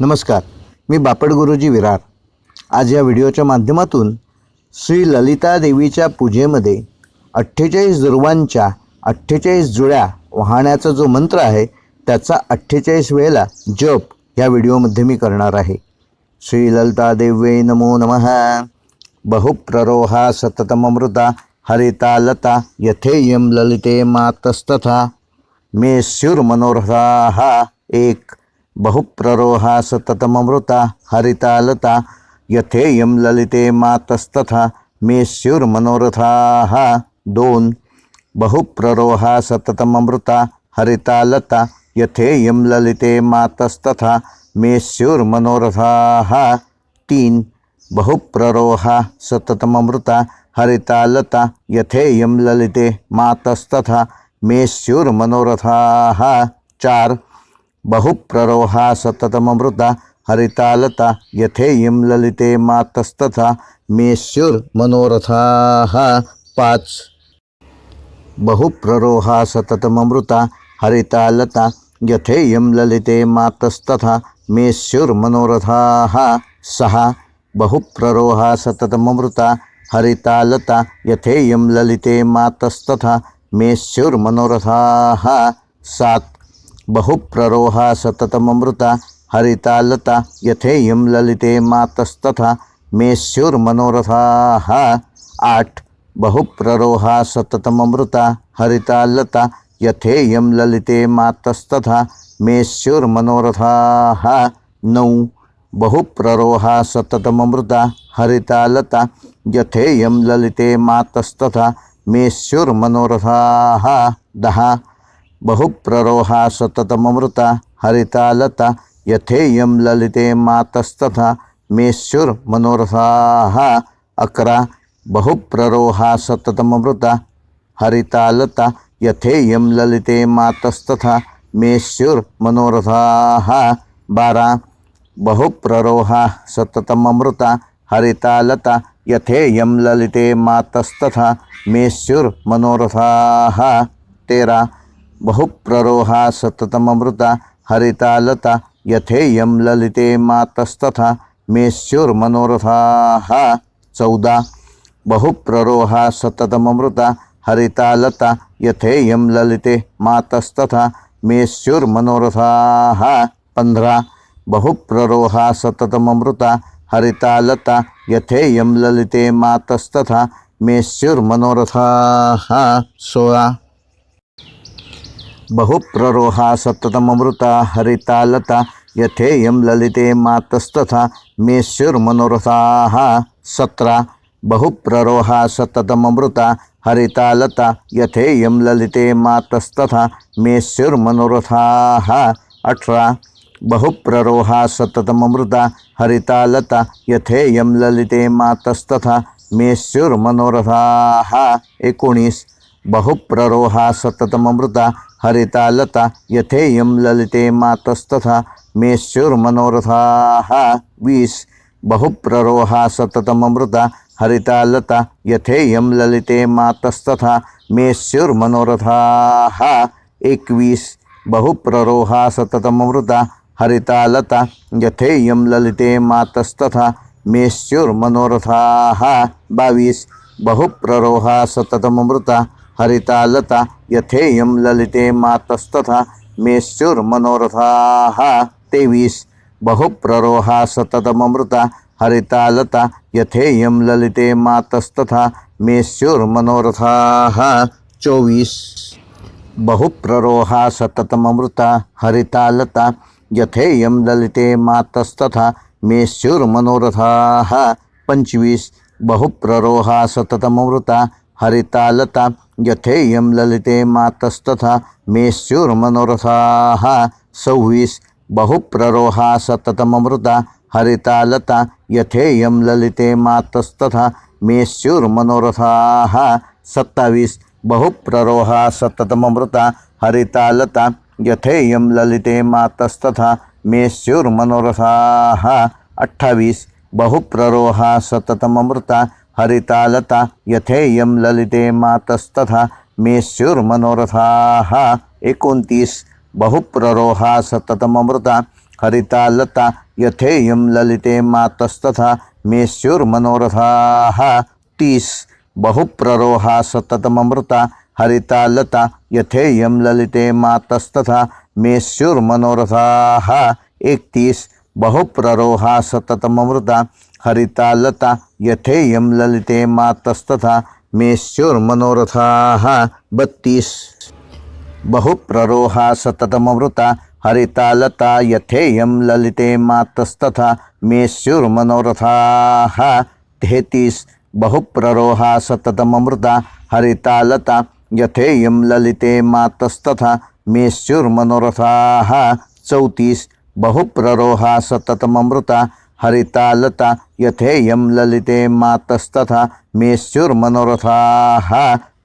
नमस्कार मी बापट गुरुजी विरार. आज या व्हिडिओच्या माध्यमातून श्री ललिता देवीच्या पूजेमध्ये अठ्ठेचाळीस दुर्वांच्या अठ्ठेचाळीस जुळ्या वाहण्याचा जो मंत्र आहे त्याचा अठ्ठेचाळीस वेळेला जप या व्हिडिओमध्ये मी करणार आहे. श्री ललिता देवे नमो नमः. बहुप्ररोहा सततममृता हरिता लता यथेयम ललिते मातस्तथा. मे स्युर्मनोरथाः एक बहुप्ररोहा सततममृता हरितालता, यथेयं ललिते मातस्तथा मे स्युर्मनोरथाः दोन बहुप्ररोहा सततममृता हरितालता, यथेयं ललिते मातस्तथा मे स्युर्मनोरथाः तीन बहुप्ररोहा सततममृता हरितालता, यथेयं ललिते मातस्तथा मे स्युर्मनोरथाः चार बहुप्ररोहा सततममृता हरितालता यथेयं ललिते मातस्तथा मे स्युर्मनोरथाः पाच। बहुप्ररोहा सततममृता हरितालता यथेयं ललिते मातस्तथा मे स्युर्मनोरथाः सहा बहुप्ररोहा सततममृता हरितालता यथेयं ललिते मातस्तथा मे स्युर्मनोरथाः सात। बहुप्ररोहा सततममृता हरितालता, यथेयं ललिते मातस्तथा मे स्युर्मनोरथाः आठ बहुप्ररोहा सततममृता हरितालता, यथेयं ललिते मातस्तथा मे स्युर्मनोरथाः नऊ बहुप्ररोहा सततममृता हरितालता, यथेयं ललिते मातस्तथा मे स्युर्मनोरथाः दहा बहुप्ररोहा सततममृता हरितालता, यथेयं ललिते मातस्तथा मे स्युर्मनोरथाः अकरा बहुप्ररोहा सततममृता हरितालता, यथेयं ललिते मातस्तथा मे स्युर्मनोरथाः बारा बहुप्ररोहा सततममृता हरितालता, यथेयं ललिते मातस्तथा मे स्युर्मनोरथाः तेरा बहुप्ररोहा सततममृता, हरितालता, यथेयं ललिते मातस्तथा मे स्युर्मनोरथाः चौदा, बहुप्ररोहा सततममृता, हरितालता, यथेयं ललिते मातस्तथा मे स्युर्मनोरथाः पंधरा बहुप्ररोहा सततममृता, हरितालता, यथेयं ललिते मातस्तथा मे स्युर्मनोरथाः सोळा बहुप्ररोहा सततममृता हरितालता, यथेयं ललिते मातस्तथा मे स्युर्मनोरथाः सतरा बहुप्ररोहा सततममृता हरितालता, यथेयं ललिते मातस्तथा मे स्युर्मनोरथाः अठरा बहुप्ररोहा सततममृता हरितालता, यथेयं ललिते मातस्तथा मे स्युर्मनोरथाः एकोणीस बहुप्ररोहा सततममृता हरितालता यथेयं ललिते मातस्तथा मे स्युर्मनोरथाः वीस बहुप्ररोहा सततममृता हरितालता यथेयं ललिते मातस्तथा मे स्युर्मनोरथाः एकवीस बहुप्ररोहा सततममृता हरितालता यथेयं ललिते मातस्तथा मे स्युर्मनोरथाः बावीस बहुप्ररोहा सततममृता हरितालता यथेयं ललिते मातस्तथा मे स्युर्मनोरथाः तेवीस, बहुप्ररोहा सततममृता हरितालता यथेयं ललिते मातस्तथा मे स्युर्मनोरथाः चोवीस बहुप्ररोहा सततममृता हरितालता यथेयं ललिते मातस्तथा मे स्युर्मनोरथाः पंचवीस, बहुप्ररोहा सततममृता हरितालता यथेयं ललिते मातस्तथा मे स्युर्मनोरथाः सव्वीस बहुप्ररोहा सततममृता हरितालता यथेयं ललिते मातस्तथा मे स्युर्मनोरथाः सत्तावीस बहुप्ररोहा सततममृता हरितालता यथेयं ललिते मातस्तथा मे स्युर्मनोरथाः अठ्ठावीस बहुप्ररोहा सततममृता हरितालता यथेयं ललिते मातस्तथा मे स्युर्मनोरथाः एकोणतीस बहुप्ररोहा सततममृता हरिता लता यथेयं ललिते मातस्तथा मेस्युर्मनोरथाः तीस बहुप्ररोहा सततममृता हरिता लता यथेयं ललिते मातस्तथा मेस्युर्मनोरथाः एकतीस बहुप्ररोहा सततममृता हरिता लता यथेयं ललिते मातस्तथा मेस्युर्मनोरथाः बत्तीस। बहुप्ररोहा सततमृता हरिता लता यथेयं ललिते मातस्तथा मेस्युर्मनोरथाः तेहतीस बहुप्ररोहा सततममृता हरिता लता यथेयं ललिते मातस्तथा मेस्युर्मनोरथाः चौतीस। बहुप्ररोहा सततममृता हरिता लता यथेयं ललिते मातस्तथा मेस्युर्मनोरथाः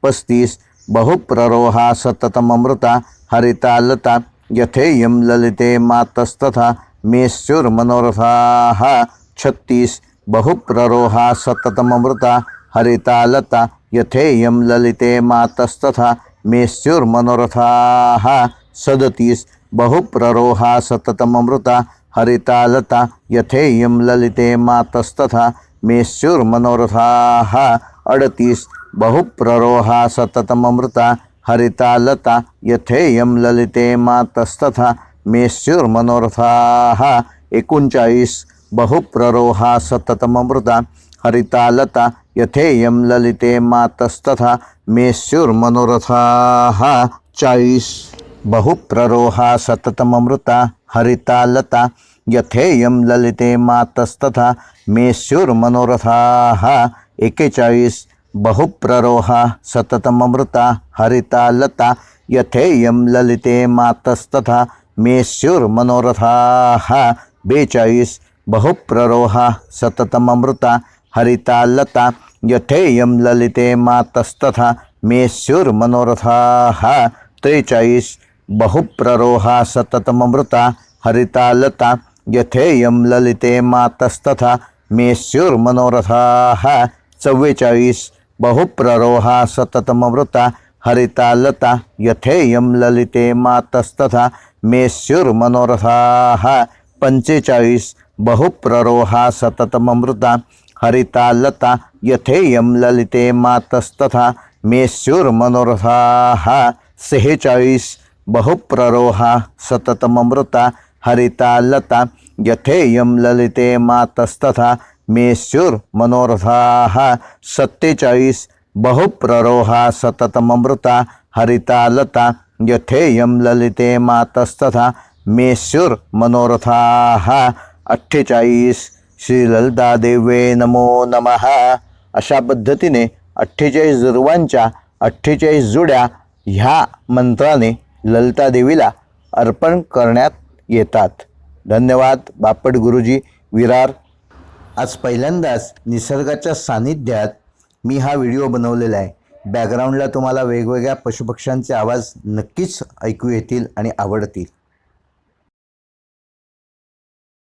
पस्तीस बहुप्ररोहा सततममृता हरिता लता यथेयं ललिते मातस्तथा मेस्युर्मनोरथाः छत्तीस बहुप्ररोहा सततममृता हरिता लता यथेयं ललिते मातस्तथा मेस्युर्मनोरथाः सदतीस बहुप्ररोहा सततममृता हरिता लता यथेयं ललिते मातस्तथा मेस्युर्मनोरथाः अडतीस बहुप्ररोहा सततममृता हरिता लता यथेयं ललिते मातस्तथा मेस्युर्मनोरथाः एकोणचाळीस बहुप्ररोहा सततममृता हरिता लता यथेयं ललिते मातस्तथा मेस्युर्मनोरथाः चाळीस बहुप्ररोहा सततममृता हरिता लता यथेयं ललिते मातस्तथा मेस्युर्मनोरथाः एकेचाळीस बहुप्ररोहा सततमृता हरिता लता यथेयं ललिते मातस्तथा मेस्युर्मनोरथाः बेचाळीस बहुप्ररोहा सततममृता हरिता लता यथेयं ललिते मातस्तथा मेस्युर्मनोरथाः त्रेचाळीस बहुप्ररोहा सततममृता, हरिता, लता, यथेयं ललिते मातस्तथा, मेस्युर्मनोरथाः, चव्वेचाळीस, बहुप्ररोहा सततममृता, हरिता, लता ललिते मातस्तथा, मेस्युर्मनोरथाः, पंचेचाळीस, बहुप्ररोहा सततममृता, हरिता, लता, यथेयं ललिते मातस्तथा, मेस्युर्मनोरथाः, सेहेचाळीस बहुप्ररोहा सततमृता हरिता लता यथेयं ललिते मातस्तथा मेस्युर्मनोरथाः सत्तेचाळीस बहुप्ररोहा सततमृता हरिता लता यथेयं ललिते मातस्तथा मेस्युर्मनोरथाः अठ्ठेचाळीस श्री ललिता देवे नमो नमः। अशा पद्धतीने अठ्ठेचाळीस दुर्वांच्या अठ्ठेचाळीस जुड्या ह्या मंत्राने ललिता देवीला अर्पण करण्यात येतात. धन्यवाद बापट गुरुजी विरार. आज पहिल्यांदाच निसर्गाच्या सानिध्यात मी हा व्हिडिओ बनवलेला आहे. बॅकग्राऊंडला तुम्हाला वेगवेगळ्या पशुपक्ष्यांचे आवाज नक्कीच ऐकू येतील आणि आवडतील.